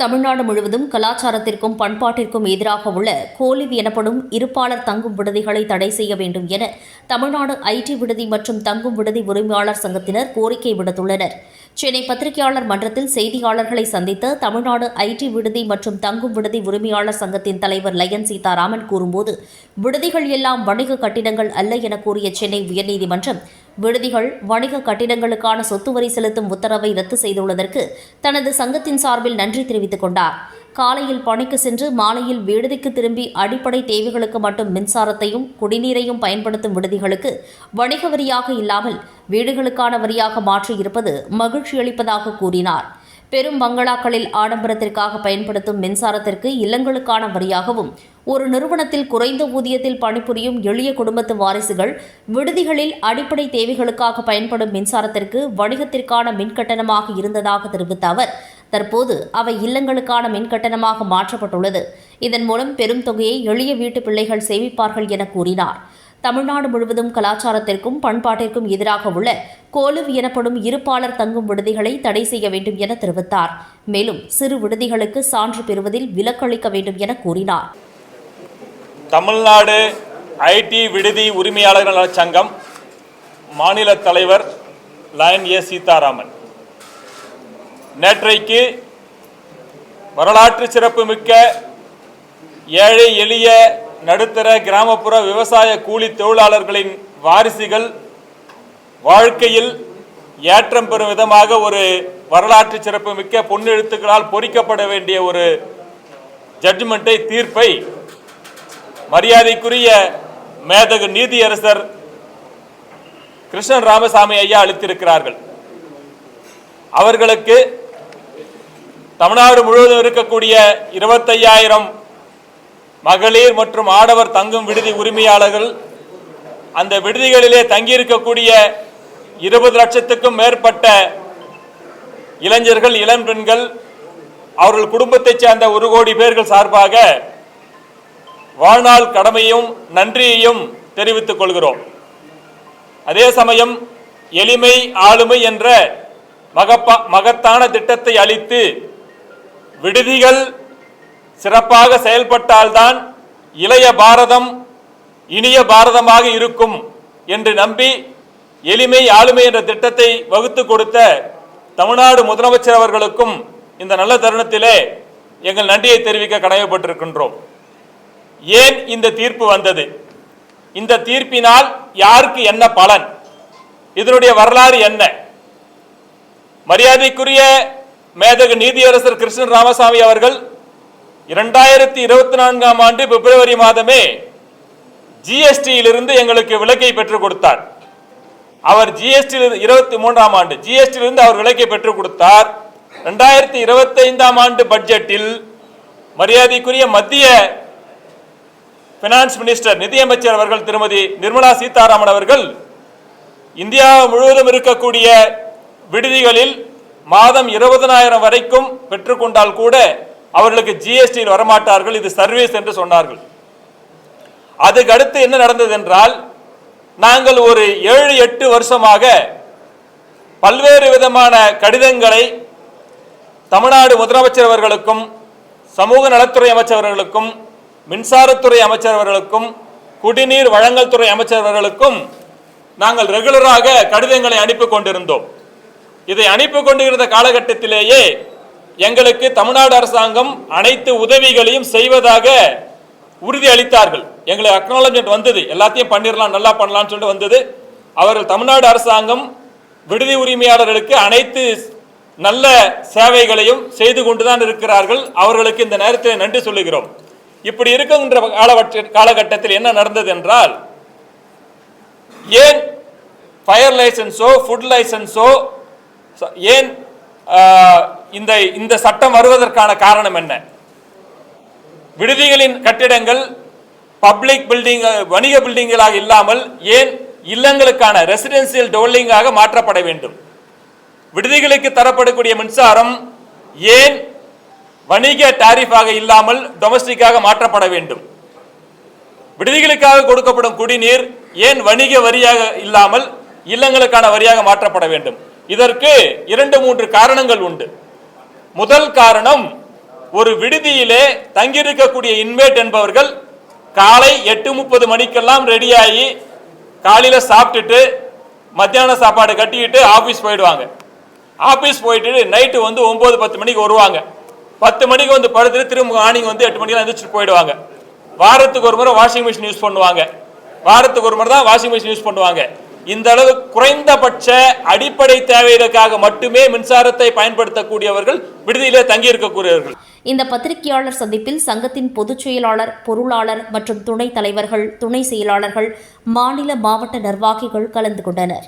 தமிழ்நாடு முழுவதும் கலாச்சாரத்திற்கும் பண்பாட்டிற்கும் எதிராக உள்ள கோலிவ் எனப்படும் இருப்பாளர் தங்கும் விடுதிகளை தடை செய்ய வேண்டும் என தமிழ்நாடு ஐடி விடுதி மற்றும் தங்கும் விடுதி உரிமையாளர் சங்கத்தினர் கோரிக்கை விடுத்துள்ளனர். சென்னை பத்திரிகையாளர் மன்றத்தில் செய்தியாளர்களை சந்தித்த தமிழ்நாடு ஐடி விடுதி மற்றும் தங்கும் விடுதி உரிமையாளர் சங்கத்தின் தலைவர் லயன் சீதாராமன் கூறும்போது விடுதிகள் எல்லாம் வணிக கட்டிடங்கள் அல்ல என கூறிய சென்னை உயர்நீதிமன்றம் விடுதிகள் வணிக கட்டிடங்களுக்கான சொத்து வரி செலுத்தும் உத்தரவை ரத்து செய்துள்ளதற்கு தனது சங்கத்தின் சார்பில் நன்றி தெரிவித்துக் கொண்டார். காலையில் பணிக்கு சென்று மாலையில் விடுதிக்கு திரும்பி அடிப்படை தேவைகளுக்கு மட்டும் மின்சாரத்தையும் குடிநீரையும் பயன்படுத்தும் விடுதிகளுக்கு வணிக வரியாக இல்லாமல் வீடுகளுக்கான வரியாக மாற்றியிருப்பது மகிழ்ச்சியளிப்பதாக கூறினார். பெரும் பங்களாக்களில் ஆடம்பரத்திற்காக பயன்படுத்தும் மின்சாரத்திற்கு இல்லங்களுக்கான வரியாகவும் ஒரு நிறுவனத்தில் குறைந்த ஊதியத்தில் பணிபுரியும் எளிய குடும்பத்து வாரிசுகள் விடுதிகளில் அடிப்படை தேவைகளுக்காக பயன்படும் மின்சாரத்திற்கு வணிகத்திற்கான மின்கட்டணமாக இருந்ததாக தெரிவித்த அவர் தற்போது அவை இல்லங்களுக்கான மின்கட்டணமாக மாற்றப்பட்டுள்ளது. இதன் மூலம் பெரும் தொகையை எளிய வீட்டு பிள்ளைகள் சேமிப்பார்கள் என கூறினார். தமிழ்நாடு முழுவதும் கலாச்சாரத்திற்கும் பண்பாட்டிற்கும் எதிராக உள்ள கோலுவ் எனப்படும் இருப்பாளர் தங்கும் விடுதிகளை தடை செய்ய வேண்டும் என தெரிவித்தார். மேலும் சிறு விடுதிகளுக்கு சான்று பெறுவதில் விலக்களிக்க வேண்டும் என கூறினார். தமிழ்நாடு ஐடி விடுதி உரிமையாளர்கள் சங்கம் மாநில தலைவர் லயன் ஏ சீதாராமன். நேற்றைக்கு வரலாற்று சிறப்புமிக்க ஏழை எளிய நடுத்தர கிராமப்புற விவசாய கூலி தொழிலாளர்களின் வாரிசுகள் வாழ்க்கையில் ஏற்றம் பெறும் விதமாக ஒரு வரலாற்று சிறப்புமிக்க பொன்னெழுத்துக்களால் பொறிக்கப்பட வேண்டிய ஒரு ஜட்ஜ்மெண்ட்டை தீர்ப்பை மரியாதைக்குரிய மேதகு நீதியரசர் கிருஷ்ணன் ராமசாமி ஐயா அளித்திருக்கிறார்கள். அவர்களுக்கு தமிழ்நாடு முழுவதும் இருக்கக்கூடிய இருபத்தையாயிரம் மகளிர் மற்றும் ஆடவர் தங்கும் விடுதி உரிமையாளர்கள் அந்த விடுதிகளிலே தங்கியிருக்கக்கூடிய இருபது லட்சத்துக்கும் மேற்பட்ட இளைஞர்கள் இளம் பெண்கள் அவர்கள் குடும்பத்தைச் சேர்ந்த ஒரு கோடி பேர்கள் சார்பாக வாழ்நாள் கடமையும் நன்றியையும் தெரிவித்துக் கொள்கிறோம். அதே சமயம் எளிமை ஆளுமை என்ற மகப்பா மகத்தான திட்டத்தை அளித்து விடுதிகள் சிறப்பாக செயல்பட்டால்தான் இளைய பாரதம் இனிய பாரதமாக இருக்கும் என்று நம்பி எளிமை ஆளுமை என்ற திட்டத்தை வகுத்து கொடுத்த தமிழ்நாடு முதலமைச்சர் அவர்களுக்கும் இந்த நல்ல தருணத்திலே எங்கள் நன்றியை தெரிவிக்க கடமைப்பட்டிருக்கின்றோம். ஏன் இந்த தீர்ப்பு வந்தது? இந்த தீர்ப்பினால் யாருக்கு என்ன பலன்? இதனுடைய வரலாறு என்ன? மரியாதைக்குரிய மேதகு நீதியரசர் கிருஷ்ணன் ராமசாமி அவர்கள் இரண்டாயிரத்தி இருபத்தி நான்காம் ஆண்டு பிப்ரவரி மாதமே ஜிஎஸ்டியிலிருந்து எங்களுக்கு விலக்கை பெற்றுக் கொடுத்தார். அவர் ஜிஎஸ்டி இருபத்தி மூன்றாம் ஆண்டு ஜிஎஸ்டியிலிருந்து அவர் விலக்கை பெற்றுக் கொடுத்தார். ரெண்டாயிரத்தி இருபத்தி ஐந்தாம் ஆண்டு பட்ஜெட்டில் மரியாதைக்குரிய மத்திய பினான்ஸ் மினிஸ்டர் நிதியமைச்சர் அவர்கள் திருமதி நிர்மலா சீதாராமன் அவர்கள் இந்தியா முழுவதும் இருக்கக்கூடிய விடுதிகளில் மாதம் இருபதனாயிரம் வரைக்கும் பெற்றுக்கொண்டால் கூட அவர்களுக்கு ஜிஎஸ்டியில் வரமாட்டார்கள். இது சர்வீஸ் என்று சொன்னார்கள். அதுக்கடுத்து என்ன நடந்தது என்றால் நாங்கள் ஒரு ஏழு எட்டு வருஷமாக பல்வேறு விதமான கடிதங்களை தமிழ்நாடு முதலமைச்சர் அவர்களுக்கும் சமூக நலத்துறை அமைச்சர்களுக்கும் மின்சாரத்துறை அமைச்சர் அவர்களுக்கும் குடிநீர் வழங்கல் துறை அமைச்சர் அவர்களுக்கும் நாங்கள் ரெகுலராக கடிதங்களை அனுப்பி கொண்டிருந்தோம். இதை அனுப்பி கொண்டிருந்த காலகட்டத்திலேயே எங்களுக்கு தமிழ்நாடு அரசாங்கம் அனைத்து உதவிகளையும் செய்வதாக உறுதி அளித்தார்கள். எங்களுக்கு அக்னாலஜ்மெண்ட் வந்தது. எல்லாத்தையும் பண்ணிடலாம் நல்லா பண்ணலாம்னு சொல்லிட்டு வந்தது. அவர்கள் தமிழ்நாடு அரசாங்கம் விடுதி உரிமையாளர்களுக்கு அனைத்து நல்ல சேவைகளையும் செய்து கொண்டுதான் இருக்கிறார்கள். அவர்களுக்கு இந்த நேரத்தில் நன்றி சொல்லுகிறோம். இப்படி இருக்கின்ற காலவற்ற காலகட்டத்தில் என்ன நடந்தது என்றால் ஏன் ஃபயர் லைசன்ஸோ ஃபுட் லைசன்ஸோ ஏன் இந்த இந்த சட்டம் வருவதற்கான காரணம் என்ன? விடுதிகளின் கட்டிடங்கள் பப்ளிக் பில்டிங் வணிக பில்டிங்களாக இல்லாமல் ஏன் இல்லங்களுக்கான ரெசிடென்சியல் டோல்லிங்காக மாற்றப்பட வேண்டும்? விடுதிகளுக்கு தரப்படக்கூடிய மின்சாரம் ஏன் வணிக டாரிஃபாக இல்லாமல் டொமஸ்டிக்காக மாற்றப்பட வேண்டும்? விடுதிகளுக்காக கொடுக்கப்படும் குடிநீர் ஏன் வணிக வரியாக இல்லாமல் இல்லங்களுக்கான வரியாக மாற்றப்பட வேண்டும்? இதற்கு இரண்டு மூன்று காரணங்கள் உண்டு. முதல் காரணம் ஒரு விடுதியிலே தங்கியிருக்கக்கூடிய இன்மேட் என்பவர்கள் காலை எட்டு முப்பது மணிக்கெல்லாம் ரெடியாகி காலையில் சாப்பிட்டுட்டு மத்தியான சாப்பாடு கட்டிக்கிட்டு ஆஃபீஸ் போயிடுவாங்க. ஆஃபீஸ் போயிட்டு நைட்டு வந்து ஒம்பது பத்து மணிக்கு வருவாங்க. பத்து மணிக்கு வந்து படுத்துட்டு திரும்ப மார்னிங் வந்து எட்டு மணிக்கெல்லாம் எந்திரிச்சிட்டு போயிடுவாங்க. வாரத்துக்கு ஒரு முறை வாஷிங் மிஷின் யூஸ் பண்ணுவாங்க. வாரத்துக்கு ஒரு முறை தான் வாஷிங் மிஷின் யூஸ் பண்ணுவாங்க. இந்த அளவு குறைந்தபட்ச அடிப்படை தேவைகளுக்காக மட்டுமே மின்சாரத்தை பயன்படுத்தக்கூடியவர்கள் விடுதியிலே தங்கியிருக்கக்கூடியவர்கள். இந்த பத்திரிகையாளர் சந்திப்பில் சங்கத்தின் பொதுச் செயலாளர் பொருளாளர் மற்றும் துணைத் தலைவர்கள் துணை செயலாளர்கள் மாநில மாவட்ட நிர்வாகிகள் கலந்து கொண்டனர்.